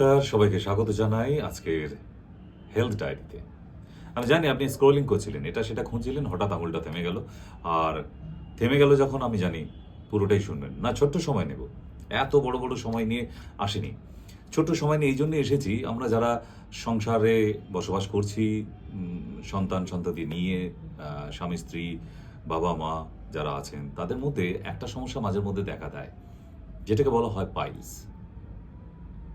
নমস্কার, সবাইকে স্বাগত জানাই আজকের হেলথ ডায়েরিতে আমি জানি আপনি স্ক্রোলিং করছিলেন, এটা সেটা খুঁজছিলেন, হঠাৎ আঙুলটা থেমে গেল। আর থেমে গেল যখন আমি জানি পুরোটাই শুনবেন। না, ছোট্ট সময় নেব। এত বড় বড় সময় নিয়ে আসেনি। ছোট্ট সময় নিয়ে এই জন্য এসেছি, আমরা যারা সংসারে বসবাস করছি সন্তান, সন্ততি নিয়ে স্বামী, স্ত্রী, বাবা, মা যারা আছেন, তাদের মধ্যে একটা সমস্যা মাঝে মধ্যে দেখা দেয়, যেটাকে বলা হয় পাইলস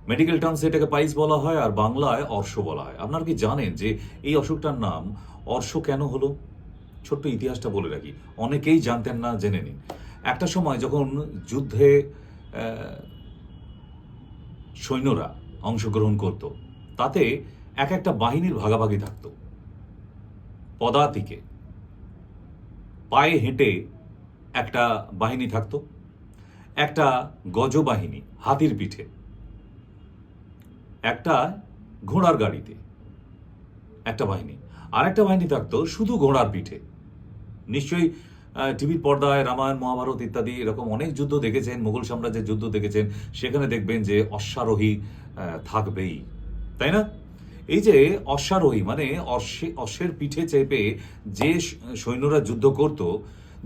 মেডিকেল টার্মসে এটাকে পাইস বলা হয় আর বাংলায় অর্শ বলা হয়। আপনারা কি জানেন যে এই অসুখটার নাম অর্শ কেন হলো? ছোট্ট ইতিহাসটা বলে রাখি। অনেকেই জানতেন না, জেনে নিন। একটা সময় যখন যুদ্ধে সৈন্যরা অংশগ্রহণ করত, তাতে এক একটা বাহিনীর ভাগাভাগি থাকতো। পদাতিকে পায়ে হেঁটে একটা বাহিনী থাকতো, একটা গজ বাহিনী হাতির পিঠে। একটা ঘোড়ার গাড়িতে, একটা বাহিনী। আর একটা বাহিনী থাকতো শুধু ঘোড়ার পিঠে। নিশ্চয়ই টিভির পর্দায় রামায়ণ, মহাভারত ইত্যাদি এরকম অনেক যুদ্ধ দেখেছেন, মুঘল সাম্রাজ্যের যুদ্ধ দেখেছেন, সেখানে দেখবেন যে অশ্বারোহী থাকবেই। তাই না? এই যে অশ্বারোহী মানে অশ্বে, অশ্বের পিঠে চেপে যে সৈন্যরা যুদ্ধ করত,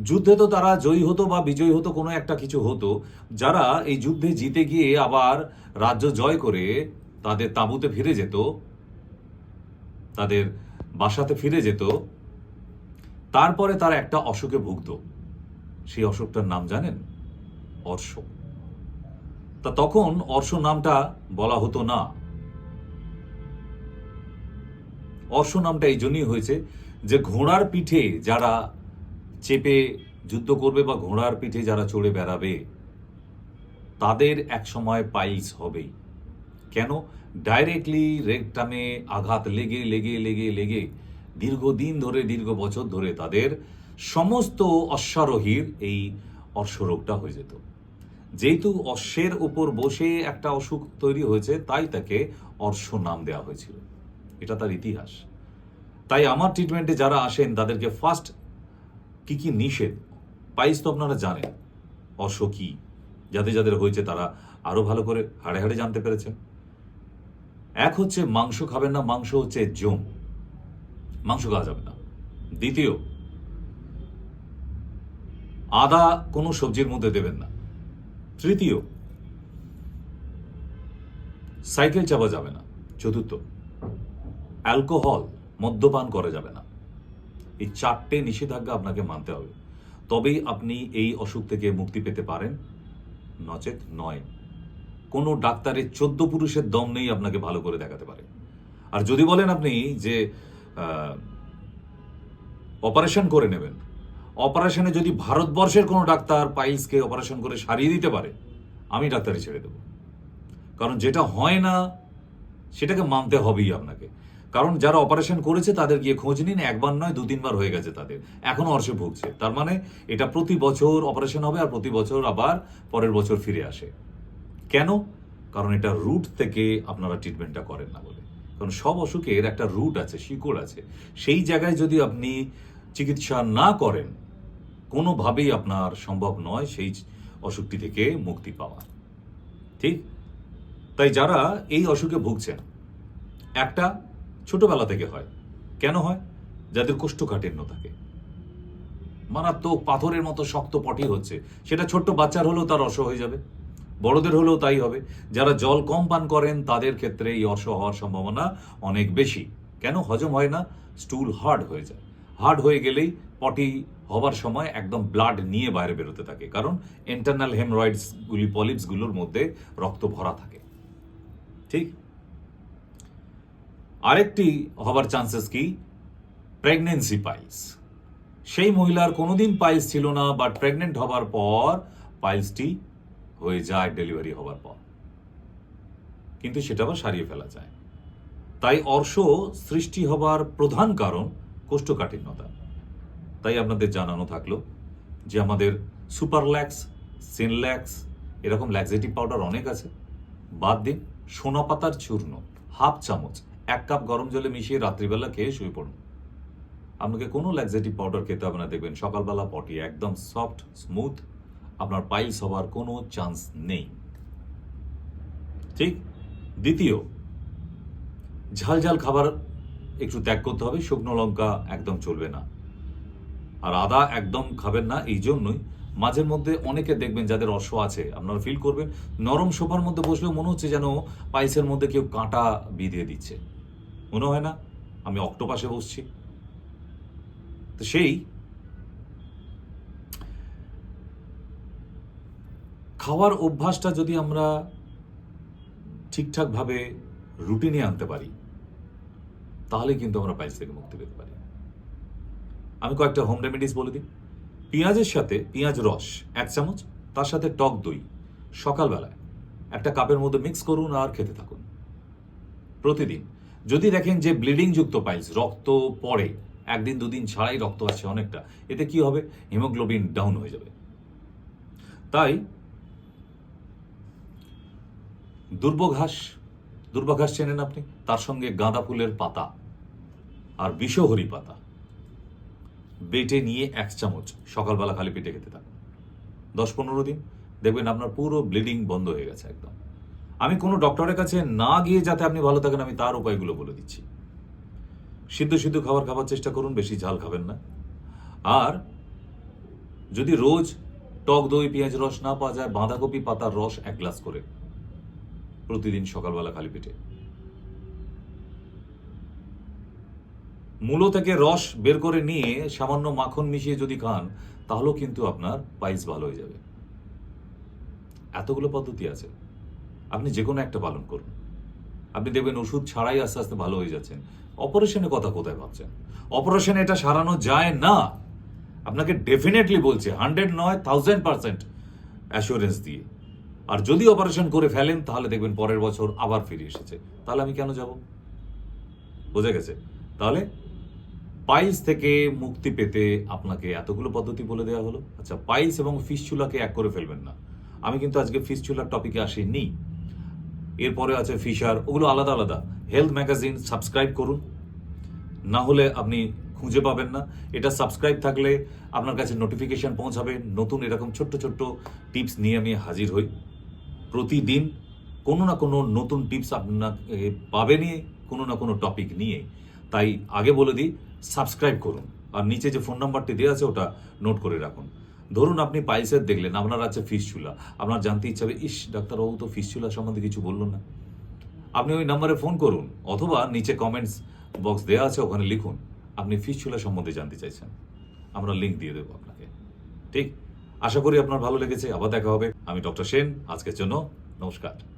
যুদ্ধে তো তারা জয়ী হতো বা বিজয়ী হতো, কোনো একটা কিছু হতো, যারা এই যুদ্ধে জিতে গিয়ে আবার রাজ্য জয় করে তাদের তাঁবুতে ফিরে যেত, তাদের বাসাতে ফিরে যেত, তারপরে তারা একটা অসুখে ভুগত। সেই অসুখটার নাম জানেন? অর্শ। তা তখন অর্শ নামটা বলা হতো না। অর্শ নামটা এই জন্যই হয়েছে যে ঘোড়ার পিঠে যারা চেপে যুদ্ধ করবে বা ঘোড়ার পিঠে যারা চড়ে বেড়াবে, তাদের এক সময় পাইলস হবেই। কেন? ডাইরেক্টলি রেকটামে আঘাত লেগে লেগে লেগে লেগে দীর্ঘদিন ধরে, দীর্ঘ বছর ধরে তাদের সমস্ত অশ্বারোহীর এই অশ্বরোগটা হয়ে যেত। যেহেতু অশ্বের উপর বসে একটা অসুখ তৈরি হয়েছে, তাই তাকে অর্শ নাম দেওয়া হয়েছিল। এটা তার ইতিহাস। তাই আমার ট্রিটমেন্টে যারা আসেন, তাদেরকে ফার্স্ট কি কি নিষেধ? পাইস তো আপনারা জানেন। অর্শ কি? যাদের যাদের হয়েছে তারা আরও ভালো করে হাড়ে হাড়ে জানতে পেরেছেন। এক হচ্ছে মাংস খাবেন না, মাংস হচ্ছে জম। মাংস খাওয়া যাবে না। দ্বিতীয়, আদা কোনো সবজির মধ্যে দেবেন না। তৃতীয়, সাইকেল চাপা যাবে না। চতুর্থ, অ্যালকোহল মদ্যপান করা যাবে না। এই চারটে নিষেধাজ্ঞা আপনাকে মানতে হবে। তবেই আপনি এই অসুখ থেকে মুক্তি পেতে পারেন। নচেত নয়। কোনো ডাক্তারের চোদ্দ পুরুষের দম নেই আপনাকে ভালো করে দেখাতে পারে। আর যদি বলেন আপনি যে অপারেশন করে নেবেন, অপারেশনে যদি ভারতবর্ষের কোনো ডাক্তার পাইলসকে অপারেশন করে সারিয়ে দিতে পারে, আমি ডাক্তারি ছেড়ে দেবো। কারণ যেটা হয় না, সেটাকে মানতে হবেই আপনাকে। কারণ যারা অপারেশন করেছে, তাদের গিয়ে খোঁজ নিন, একবার নয়, দু তিনবার হয়ে গেছে তাদের। এখনও অর্শে ভুগছে। তার মানে এটা প্রতি বছর অপারেশন হবে আর প্রতি বছর আবার পরের বছর ফিরে আসে। কেন? কারণ এটা রুট থেকে আপনারা ট্রিটমেন্টটা করেন না বলে। কারণ সব অসুখের একটা রুট আছে, শিকড় আছে। সেই জায়গায় যদি আপনি চিকিৎসা না করেন, কোনোভাবেই আপনার সম্ভব নয় সেই অসুখটি থেকে মুক্তি পাওয়া। ঠিক? তাই যারা এই অসুখে ভুগছেন, একটা ছোটবেলা থেকে হয়। কেন হয়? যাদের কোষ্ঠকাঠিন্য থাকে। মারাত্মক পাথরের মতো শক্ত পটি হচ্ছে। সেটা ছোট্ট বাচ্চার হলেও তার অর্শ হয়ে যাবে। বড়দের হলেও তাই হবে। যারা জল কম পান করেন, তাদের ক্ষেত্রে এই অর্শ হওয়ার সম্ভাবনা অনেক বেশি। কেন? হজম হয় না, স্টুল হার্ড হয়ে যায়। হার্ড হয়ে গেলেই পটি হবার সময় একদম ব্লাড নিয়ে বাইরে বেরোতে থাকে। কারণ ইন্টারনাল হেমরয়েডসগুলি পলিপসগুলোর মধ্যে রক্ত ভরা থাকে। ঠিক? আরেকটি হবার চান্সেস কি? প্রেগনেন্সি পাইলস সেই মহিলার কোনোদিন পাইলস ছিল না বাট প্রেগনেন্ট হবার পর পাইলসটি হয়ে যায় ডেলিভারি হওয়ার পর। কিন্তু সেটা আবার সারিয়ে ফেলা যায়। তাই অর্শ সৃষ্টি হবার প্রধান কারণ কোষ্ঠকাঠিন্যতা। তাই আপনাদের জানানো থাকল যে আমাদের সুপারল্যাক্স, সিনল্যাক্স, এরকম ল্যাক্সেটিভ পাউডার অনেক আছে। বাদ দিন, সোনা পাতার চূর্ণ, হাফ চামচ, এক কাপ গরম জলে মিশিয়ে রাত্রিবেলা খেয়ে শুয়ে পড়ুন। আপনাকে কোনো ল্যাক্সেটিভ পাউডার খেতে হবে না, দেখবেন সকালবেলা পটি একদম সফট স্মুথ আপনার পাইলস হওয়ার কোনো চান্স নেই। ঠিক? দ্বিতীয়, ঝাল ঝাল খাবার একটু ত্যাগ করতে হবে, শুকনো লঙ্কা একদম চলবে না। আর আদা একদম খাবেন না, এই জন্যই মাঝের মধ্যে অনেকে দেখবেন যাদের অশ্ব আছে, আপনারা ফিল করবেন, নরম সোফার মধ্যে বসলেও মনে হচ্ছে যেন পাইসের মধ্যে কেউ কাঁটা বিঁধিয়ে দিচ্ছে। মনে হয় না? আমি অক্টোপাসে বসছি। তো সেই খাওয়ার অভ্যাসটা যদি আমরা ঠিকঠাকভাবে রুটিনে আনতে পারি, তাহলে কিন্তু আমরা পাইলস থেকে মুক্তি পেতে পারি। আমি কয়েকটা হোম রেমেডিস বলে দিই। পেঁয়াজের সাথে পেঁয়াজ রস এক চামচ, তার সাথে টক দই সকালবেলায় একটা কাপের মধ্যে মিক্স করুন আর খেতে থাকুন। প্রতিদিন, যদি দেখেন যে ব্লিডিং যুক্ত পাইলস রক্ত পড়ে, একদিন, দুদিন ছাড়াই রক্ত আছে অনেকটা, এতে কি হবে? হিমোগ্লোবিন ডাউন হয়ে যাবে। তাই দুর্বঘাস দুর্বাঘাস চেনেন আপনি? তার সঙ্গে গাঁদা ফুলের পাতা আর বিষহরি পাতা। বেটে নিয়ে এক চামচ সকালবেলা খালি পেটে খেতে থাকুন। দশ পনেরো দিন। দেখবেন আপনার পুরো ব্লিডিং বন্ধ হয়ে গেছে একদম। আমি কোনো ডক্টরের কাছে না গিয়ে যাতে আপনি ভালো থাকেন, আমি তার উপায়গুলো বলে দিচ্ছি। সিদ্ধ সিদ্ধ খাবার খাবার চেষ্টা করুন, বেশি ঝাল খাবেন না। আর যদি রোজ টক দই, পেঁয়াজ রস না পাওয়া যায়, বাঁধাকপি পাতার রস এক গ্লাস করে প্রতিদিন সকালবেলা খালি পেটে। মূলো থেকে রস বের করে নিয়ে সামান্য মাখন মিশিয়ে যদি খান, তাহলেও কিন্তু আপনার পাইলস ভালো হয়ে যাবে। এতগুলো পদ্ধতি আছে। আপনি যে কোনো একটা পালন করুন। আপনি দেখবেন ওষুধ ছাড়াই আস্তে আস্তে ভালো হয়ে যাচ্ছেন। অপারেশনের কথা কোথায় ভাবছেন? অপারেশনে এটা সারানো যায় না। আপনাকে ডেফিনেটলি বলছে হান্ড্রেড নয় থাউজেন্ড পার্সেন্ট অ্যাসুরেন্স দিয়ে। আর যদি অপারেশন করে ফেলেন, তাহলে দেখবেন পরের বছর আবার ফিরে এসেছে। তাহলে আমি কেন যাব? বোঝা গেছে? তাহলে পাইলস থেকে মুক্তি পেতে আপনাকে এতগুলো পদ্ধতি বলে দেওয়া হলো। আচ্ছা পাইলস এবং ফিসচুলাকে এক করে ফেলবেন না। আমি কিন্তু আজকে ফিসচুলার টপিকে আসিনি। এরপরে আছে ফিশার, ওগুলো আলাদা আলাদা। হেলথ ম্যাগাজিন, সাবস্ক্রাইব করুন। না হলে আপনি খুঁজে পাবেন না। এটা সাবস্ক্রাইব থাকলে আপনার কাছে নোটিফিকেশন পৌঁছাবে। নতুন এরকম ছোট্ট ছোট্ট টিপস নিয়ে আমি হাজির হই। প্রতিদিন কোনো না কোনো নতুন টিপস আপনার পাবেনই কোনো না কোনো টপিক নিয়ে। তাই আগে বলে দিই সাবস্ক্রাইব করুন। আর নিচে যে ফোন নাম্বারটি দেওয়া আছে, ওটা নোট করে রাখুন। ধরুন আপনি পাইলসের দেখলেন, আপনার আছে ফিস চুলা আপনার জানতে ইচ্ছা হবে, ইস, ডাক্তারবাবু তো ফিস চুলা সম্বন্ধে কিছু বলল না। আপনি ওই নাম্বারে ফোন করুন, অথবা নিচে কমেন্টস বক্স দেওয়া আছে, ওখানে লিখুন, আপনি ফিস চুলা সম্বন্ধে জানতে চাইছেন। আমরা লিঙ্ক দিয়ে দেবো আপনাকে। ঠিক? আশা করি আপনার ভালো লেগেছে। আবার দেখা হবে। আমি ডক্টর সেন। আজকের জন্য নমস্কার।